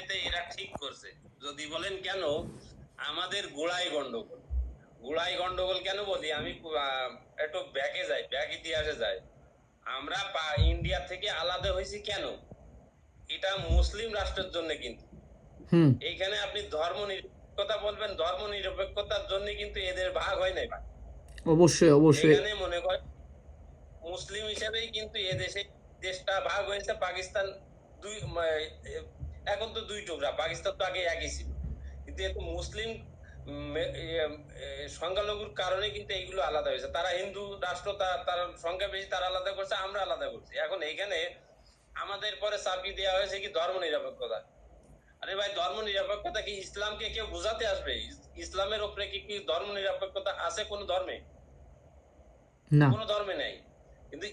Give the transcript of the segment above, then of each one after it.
এতে এরা ঠিক করছে। যদি বলেন কেন আমাদের গোড়াই গন্ডগোল। গোড়াই গন্ডগোল কেন বলি? আমি একটু ব্যাকে যাই ব্যাক ইতিহাসে যাই। আমরা ইন্ডিয়া থেকে আলাদা হয়েছি কেন? এটা মুসলিম রাষ্ট্রের জন্য কিন্তু। এইখানে আপনি ধর্ম নিরপেক্ষতা বলবেন ধর্ম নিরপেক্ষতার জন্য কিন্তু এদের ভাগ হয় নাই অবশ্যই অবশ্যই। এখানে মনে করেন মুসলিম হিসেবেই কিন্তু এ দেশে দেশটা ভাগ হয়েছে পাকিস্তান দুই এখন তো দুই টুকরা পাকিস্তান তো আগে একই ছিল। কিন্তু এত মুসলিম সংখ্যালঘুর কারণে কিন্তু এইগুলো আলাদা হয়েছে। তারা হিন্দু রাষ্ট্র তার সংখ্যা বেশি তারা আলাদা করছে আমরা আলাদা করছি। এখন এইখানে আমাদের পরে চাপিয়ে দেওয়া হয়েছে কি ধর্ম নিরপেক্ষতা। আরে ভাই ধর্ম নিরপেক্ষতা কি ইসলামকে কেউ বোঝাতে আসবে? ইসলামের উপরে কি কি ধর্ম নিরপেক্ষতা আছে কোন ধর্মে? কোনো ধর্মে নেই। কিন্তু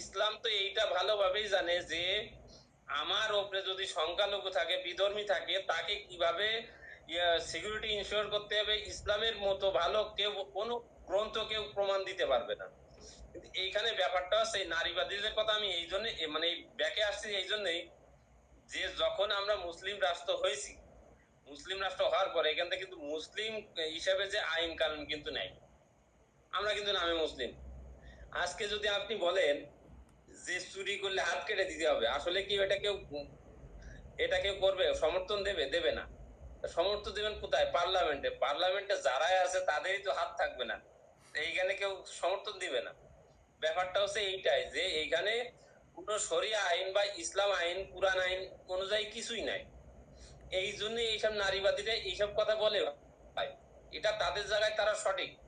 ইসলাম তো এইটা ভালোভাবেই জানে যে আমার ওপরে যদি সংখ্যালঘু থাকে, বিধর্মী থাকে, তাকে কীভাবে সিকিউরিটি ইনশিওর করতে হবে? ইসলামের মতো ভালো কেউ, কোনো গ্রন্থ কেউ প্রমাণ দিতে পারবে না। এইখানে ব্যাপারটা এই নারীবাদীদের কথা আমি এই জন্য মানে ব্যাকে আসছি এই জন্যই যে যখন আমরা মুসলিম রাষ্ট্র হয়েছি, মুসলিম রাষ্ট্র হওয়ার পরে এখান থেকে কিন্তু মুসলিম হিসাবে যে আইন কানুন কিন্তু নেই। আমরা কিন্তু নামে মুসলিম। আজকে যদি আপনি বলেন যে চুরি করলে হাত কেটে দিতে হবে। আসলে কি এটা কেউ এটা কেউ করবে? সমর্থন দেবে? দেবে না। সমর্থন দেবেন কোথায়? পার্লামেন্টে। পার্লামেন্টে যারাই আছে, তাদেরই তো হাত থাকবে না। এইখানে কেউ সমর্থন দিবে না। ব্যাপারটা হচ্ছে এইটাই যে এইখানে কোনো শরিয়া আইন বা ইসলাম আইন, কুরআন আইন অনুযায়ী কিছুই নাই। এই জন্য এইসব নারীবাদীরা এইসব কথা বলে ভাই। এটা তাদের জায়গায় তারা সঠিক।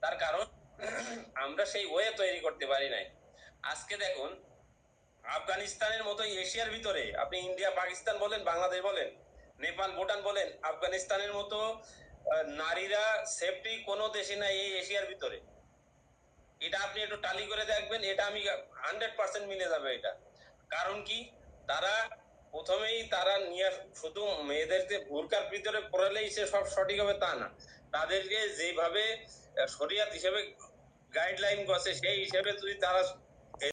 তার কারণ, আমরা সেই ওয়ে তৈরি করতে পারি নাই। আজকে দেখুন, আফগানিস্তানের মতো এশিয়ার ভিতরে, আপনি ইন্ডিয়া, পাকিস্তান বলেন, বাংলাদেশ বলেন, নেপাল, ভুটান বলেন, আফগানিস্তানের মতো নারীরা সেফটি কোনো দেশে নাই এই এশিয়ার ভিতরে। এটা আপনি একটু টালি করে দেখবেন, এটা আমি হান্ড্রেড পার্সেন্ট মিলে যাবে এটা। কারণ কি? তারা প্রথমেই তারা নিয়ে শুধু মেয়েদেরকে ভুরকার ভিতরে পড়ালেই সে সব সঠিক হবে তা না। তাদেরকে যেভাবে শরিয়াত হিসেবে গাইডলাইন করছে সেই হিসেবে যদি তারা